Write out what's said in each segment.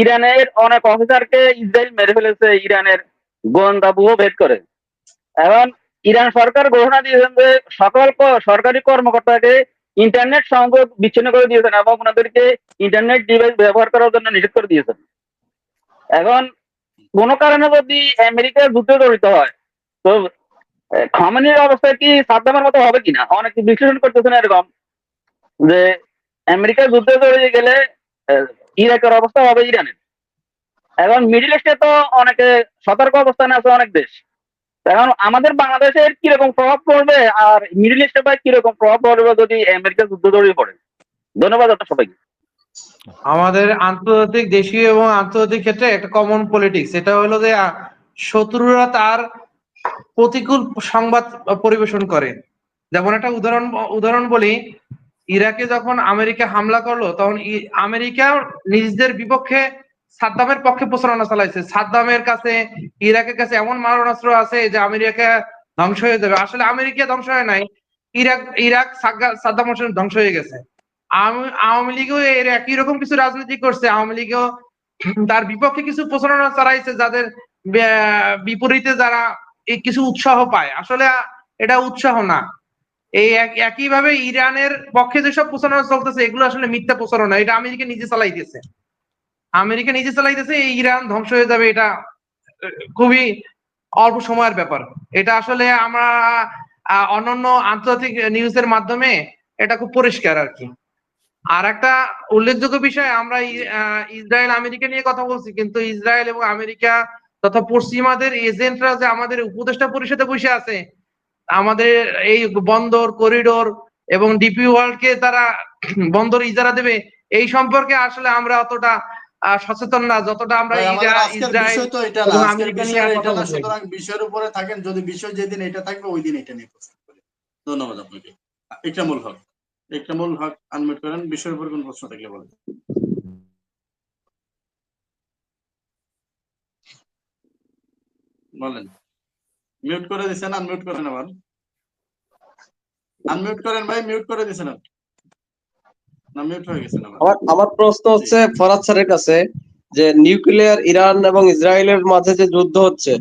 ইরানের অনেক অফিসারকে ইসরায়েল মেরে ফেলেছে, ইরানের গোয়েন্দা ভেদ করে। এখন ইরান সরকার ঘোষণা দিয়েছেন যে সকল সরকারি কর্মকর্তাকে ইন্টারনেট সংযোগ বিচ্ছিন্ন করে দিয়েছেন এবং ওনাদেরকে ইন্টারনেট ডিভাইস ব্যবহার করার জন্য নিষেধ করে দিয়েছেন। এখন কোনো কারণে যদি আমেরিকা যুদ্ধে জড়িত হয়, তো খামানির অবস্থা কি সাদ্দামের মতো হবে কিনা? অনেকে বিশ্লেষণ করতেছেন এরকম যে আমেরিকা যুদ্ধে জড়িয়ে গেলে ইরাকের অবস্থা হবে ইরানের এখন মিডিল ইস্টে তো অনেকে সতর্ক অবস্থানে আছে অনেক দেশ। এখন আমাদের বাংলাদেশের কীরকম প্রভাব পড়বে আর মিডিল ইস্টে বা কীরকম প্রভাব পড়বে যদি আমেরিকা যুদ্ধ জড়িয়ে পড়ে? ধন্যবাদ আপনার সবাইকে। আমাদের আন্তর্জাতিক দেশীয় এবং আন্তর্জাতিক ক্ষেত্রে একটা কমন পলিটিক্স এটা হলো যে শত্রুরা তার প্রতিকূল সংবাদ পরিবেশন করে। যেমন একটা উদাহরণ উদাহরণ বলি ইরাকে যখন আমেরিকা হামলা করল, তখন আমেরিকা নিজেদের বিপক্ষে সাদ্দামের পক্ষে প্রচারণা চালাইছে। সাদ্দামের কাছে, ইরাকের কাছে এমন মারণাস্ত্র আছে যে আমেরিকা ধ্বংস হয়ে যাবে। আসলে আমেরিকা ধ্বংস হয় নাই, ইরাক ইরাক সাদ্দাম হোসেন ধ্বংস হয়ে গেছে। আওয়ামী লীগও এর একই রকম কিছু রাজনীতি করছে। আওয়ামী লীগও তার বিপক্ষে কিছু প্রচারণা চালাইছে যাদের বিপরীতে যারা কিছু উৎসাহ পায়। আসলে এটা উৎসাহ না। এই এক- একইভাবে ইরানের পক্ষে যেসব প্রচারণা চলতেছে, এগুলো আসলে মিথ্যা প্রচারণা। এটা আমেরিকা নিজে চালাইতেছে আমেরিকা নিজে চালাইতেছে এই ইরান ধ্বংস হয়ে যাবে, এটা খুবই অল্প সময়ের ব্যাপার। এটা আসলে আমরা অন্যান্য আন্তর্জাতিক নিউজের মাধ্যমে এটা খুব পরিষ্কার আর কি। আর একটা উল্লেখযোগ্য বিষয়, আমরা ইসরায়েল, আমেরিকা নিয়ে কথা বলছি, কিন্তু ইসরায়েল এবং আমেরিকা তথা পশ্চিমাদের এজেন্টরা যে আমাদের উপদেষ্টা পরিষদে বসে আছে আমাদের এই বন্দর করিডোর এবং ডিপি ওয়ার্ল্ড কে তারা বন্দর ইজারা দেবে এই সম্পর্কে আসলে আমরা অতটা সচেতন না যতটা আমরা বিষয় তো এটা। সুতরাং বিষয়ের উপরে থাকেন যদি বিষয় যেদিন এটা থাকবে ওই দিন এটা নিয়ে প্রশ্ন ধন্যবাদ আপনাকে। ইকরামুল হক ইকরামুল হক আনমিউট করেন বিষয়ের উপর কোন প্রশ্ন থাকলে বলেন। বলেন। মিউট করে দিছেন আনমিউট করেন আবার। আনমিউট করেন ভাই মিউট করে দিছেন না মিউট হয়ে গেছেন আবার আমার আমার প্রশ্ন হচ্ছে ফরাদ স্যারের কাছে যে নিউক্লিয়ার ইরান এবং ইসরায়েলের মাঝে যে যুদ্ধ হচ্ছে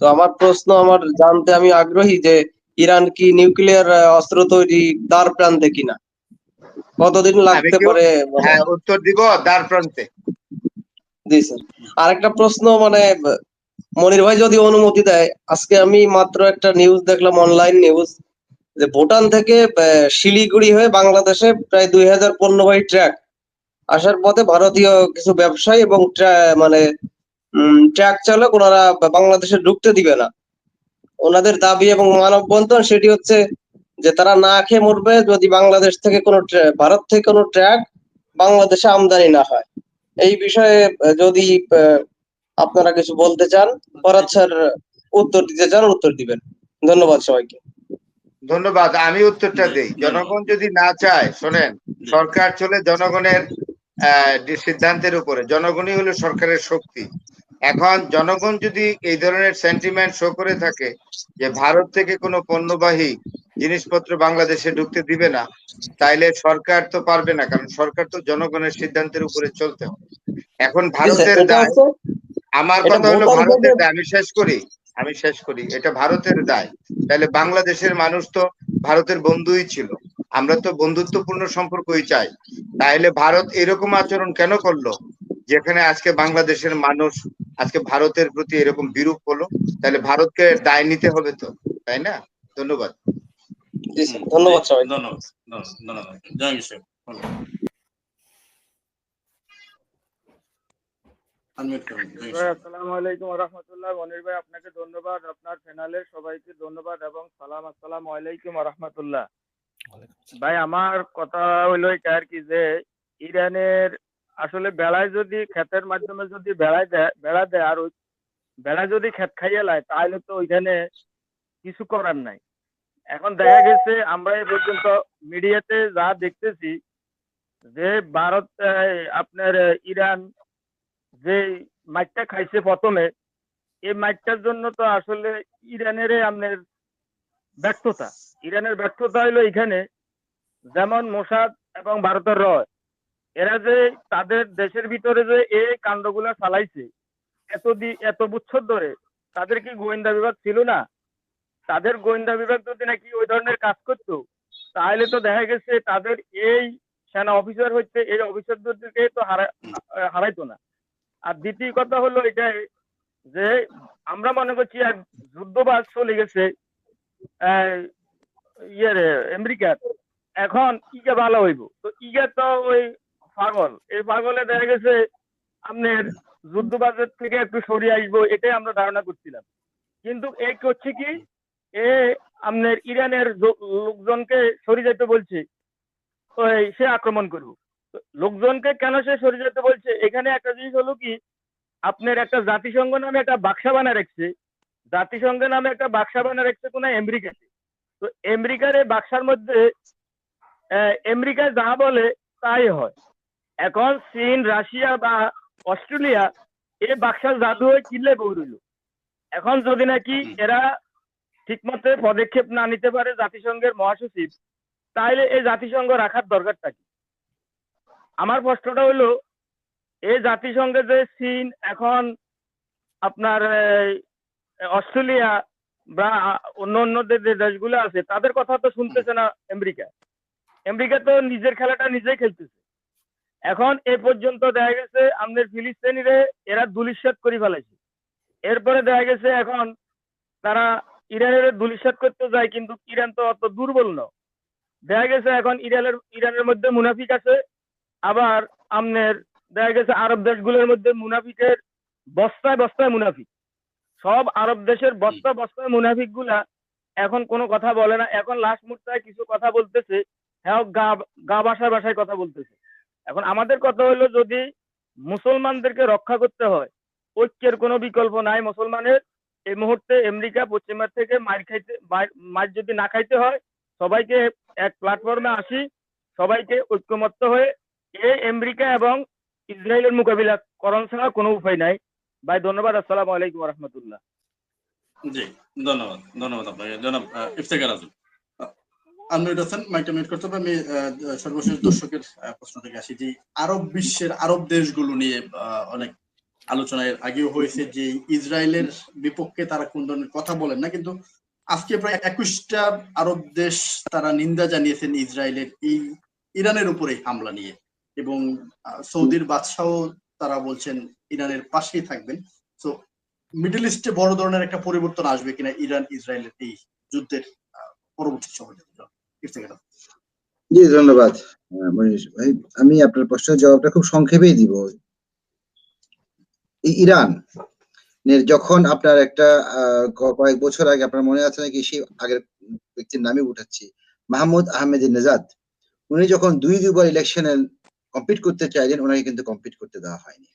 তো আমার প্রশ্ন আমার জানতে আমি আগ্রহী যে ইরান কি নিউক্লিয়ার অস্ত্র তৈরি দ্বার প্রান্তে কিনা? কতদিন লাগতে পারে? হ্যাঁ উত্তর দিব দ্বার প্রান্তে। জি স্যার। আরেকটা প্রশ্ন মানে মনির ভাই যদি অনুমতি দেয়, আজকে আমি মাত্র একটা নিউজ দেখলাম অনলাইন নিউজ যে ভুটান থেকে শিলিগুড়ি হয়ে বাংলাদেশে প্রায় দুই হাজার পণ্যবাহী ট্রাক আসার পথে ভারতীয় কিছু ব্যবসায়ী এবং মানে ট্রাক চালক, ওনারা বাংলাদেশে ঢুকতে দিবে না। ওনাদের দাবি এবং মানববন্ধন সেটি হচ্ছে যে তারা না খেয়ে মরবে যদি বাংলাদেশ থেকে কোনো ভারত থেকে কোনো ট্রাক বাংলাদেশে আমদানি না হয়। এই বিষয়ে যদি আপনারা কিছু বলতে চান? ফরাদ স্যার উত্তর দিতে চান উত্তর দিবেন। ধন্যবাদ সবাইকে। ধন্যবাদ আমি উত্তরটা দেই। জনগণ যদি না চায় শোনেন সরকার চলে জনগণের আহ, সিদ্ধান্তের উপরে। জনগণই হলো সরকারের শক্তি। এখন জনগণ যদি এই ধরনের সেন্টিমেন্ট শো করে থাকে যে ভারত থেকে কোনো পণ্যবাহী জিনিসপত্র বাংলাদেশে ঢুকতে দিবে না তাইলে সরকার তো পারবে না কারণ সরকার তো জনগণের সিদ্ধান্তের উপরে চলতে হবে। এখন ভারতের দায় আমার কথা হলো ভারতের দায় আমি শেষ করি আমি শেষ করি। এটা ভারতের দায়। তাহলে বাংলাদেশের মানুষ তো ভারতের বন্ধুই ছিল। আমরা তো বন্ধুত্বপূর্ণ সম্পর্কই চাই। তাহলে ভারত এরকম আচরণ কেন করল? যেখানে আজকে বাংলাদেশের মানুষ আজকে ভারতের প্রতি এরকম বিরূপ হলো তাহলে ভারতকে দায় নিতে হবে তো তাই না? ধন্যবাদ। ধন্যবাদ সবাই ধন্যবাদ ধন্যবাদ ধন্যবাদ। জয় মিশন আনমিউট করেন জয় ভাই, মিশন। আসসালামু আলাইকুম রহমতুল্লাহ মনির ভাই আপনাকে ধন্যবাদ। আপনার প্যানেলের সবাইকে ধন্যবাদ এবং সালাম আসসালামু আলাইকুম রহমতুল্লাহ ভাই আমার কথা হইল এটা আর কি যে ইরানের আসলে বেড়ায় যদি ক্ষেতের মাধ্যমে যদি বেড়ায় দেয় বেড়া দেয় আর ওই বেড়া যদি ক্ষেত খাইয়ে লায় তাহলে তো ওইখানে কিছু করার নাই। এখন দেখা গেছে আমরা এ পর্যন্ত মিডিয়াতে যা দেখতেছি যে ভারত আপনার ইরান যে মাইটটা খাইছে প্রথমে, এই মাইটটার জন্য তো আসলে ইরানের আপনার ব্যর্থতা। ইরানের ব্যর্থতা হলো এখানে যেমন মোসাদ এবং ভারতের রয়। এরা যে তাদের দেশের ভিতরে যে এই কাণ্ডগুলো চালাইছে এত এত বছর ধরে, তাদের কি গোয়েন্দা বিভাগ ছিল না? তাদের গোয়েন্দা বিভাগ যদি নাকি ওই ধরনের কাজ করতো, তাহলে তো দেখা গেছে তাদের এই সেনা অফিসার হচ্ছে এই অফিসারদেরকে তো হারা, হারাইতো না। আর দ্বিতীয় কথা হলো এটাই যে আমরা মনে করছি এক যুদ্ধবাজ চলে গেছে আহ, ইয়ে আমেরিকার। এখন ইগা ভালো হইব। তো ইগা তো ওই পাগল। এই পাগলে দেখা গেছে আপনার যুদ্ধবাজের থেকে একটু সরিয়ে আসব এটাই আমরা ধারণা করছিলাম। কিন্তু এই করছে কি? এ আপনার ইরানের লোকজনকে সরে যেতে বলছে। ওই সে আক্রমণ করব। লোকজনকে কেন সে সরে যেতে বলছে? এখানে একটা জিনিস হলো কি আপনার একটা জাতিসংঘ নামে একটা বাক্সা বানা রাখছে। জাতিসংঘ নামে একটা বাক্সা বানা রাখছে কোন আমেরিকাতে। তো আমেরিকার এই বাক্সার মধ্যে আমেরিকা যা বলে তাই হয়। এখন চীন রাশিয়া বা অস্ট্রেলিয়া এই বাক্সার জাদু হয়ে কিনলে রইল এখন যদি নাকি এরা ঠিকমতো পদক্ষেপ না নিতে পারে জাতিসংঘের মহাসচিব তাহলে এই জাতিসংঘ রাখার দরকারটা কি? আমার প্রশ্নটা হলো এই জাতিসংঘে যে চীন এখন আপনার অস্ট্রেলিয়া বা অন্য অন্য যে দেশগুলো আছে, তাদের কথা তো শুনতেছে না আমেরিকা। আমেরিকা তো নিজের খেলাটা নিজেই খেলতেছে। এখন এ পর্যন্ত দেখা গেছে, আমাদের ফিলিস্তিনিরে এরা দুলিশ্বাত করে ফেলাইছে। এরপরে দেখা গেছে এখন তারা ইরানের দুলিশ্বাত করতে যায়, কিন্তু ইরান তো অত দুর্বল না। দেখা গেছে এখন ইরানের ইরানের মধ্যে মুনাফিক আছে আবার আমনের দেখা গেছে আরব দেশগুলোর মধ্যে মুনাফিকের বস্তায় বস্তায় মুনাফিক। সব আরব দেশের বস্তা বস্তায় মুনাফিকগুলা এখন কোনো কথা বলে না। এখন লাস্ট মুহূর্তে কিছু কথা বলতেছে হ্যাঁ গা গা বাসায় বাসায় কথা বলতেছে। এখন আমাদের কথা হলো যদি মুসলমানদেরকে রক্ষা করতে হয়, ঐক্যের কোনো বিকল্প নাই। মুসলমানের এই মুহূর্তে আমেরিকা পশ্চিমা থেকে মার খাইতে, মার- যদি না খাইতে হয়, সবাইকে এক প্ল্যাটফর্মে আসি, সবাইকে ঐক্যমত্য হয়ে এই আমেরিকা এবং ইসরায়েলের মোকাবিলা করণ ছাড়া কোনো উপায় নাই। ভাই, ধন্যবাদ। আসসালামু আলাইকুম রহমতুল্লাহ জি, ধন্যবাদ ধন্যবাদ আপনাকে। জনাব ইফতেখার আজম। আনমিউট হোসেন মাইকটা মিউট করতে আমি সর্বশেষ দর্শকের প্রশ্ন থেকে আসি যে আরব বিশ্বের আরব দেশগুলো নিয়ে অনেক আলোচনায় আগেও হয়েছে যে ইসরায়েলের বিপক্ষে তারা কোন ধরনের কথা বলেন না, কিন্তু আজকে প্রায় একুশটা আরব দেশ তারা নিন্দা জানিয়েছেন ইসরায়েলের এই ইরানের উপরে হামলা নিয়ে। এবং সৌদির বাদশাহ তারা বলছেন ইরানের পাশেই থাকবেন। তো মিডল ইস্টে বড় ধরনের একটা পরিবর্তন আসবে কিনা ইরান ইসরায়েলের এই যুদ্ধের পরবর্তী সময় জি, ধন্যবাদ মনীষ ভাই। আমি আপনার প্রশ্নের জবাবটা খুব সংক্ষেপেই দিব। ইরান যখন আপনার একটা কয়েক বছর আগে আপনার মনে আছে নাকি সেই আগের ব্যক্তির নামে উঠাচ্ছি? মাহমুদ আহমেদ নেজাদ। উনি যখন দুই দুবার ইলেকশনে কম্পিট করতে চাইলেন ওনাকে কিন্তু কম্পিট করতে দেওয়া হয়নি।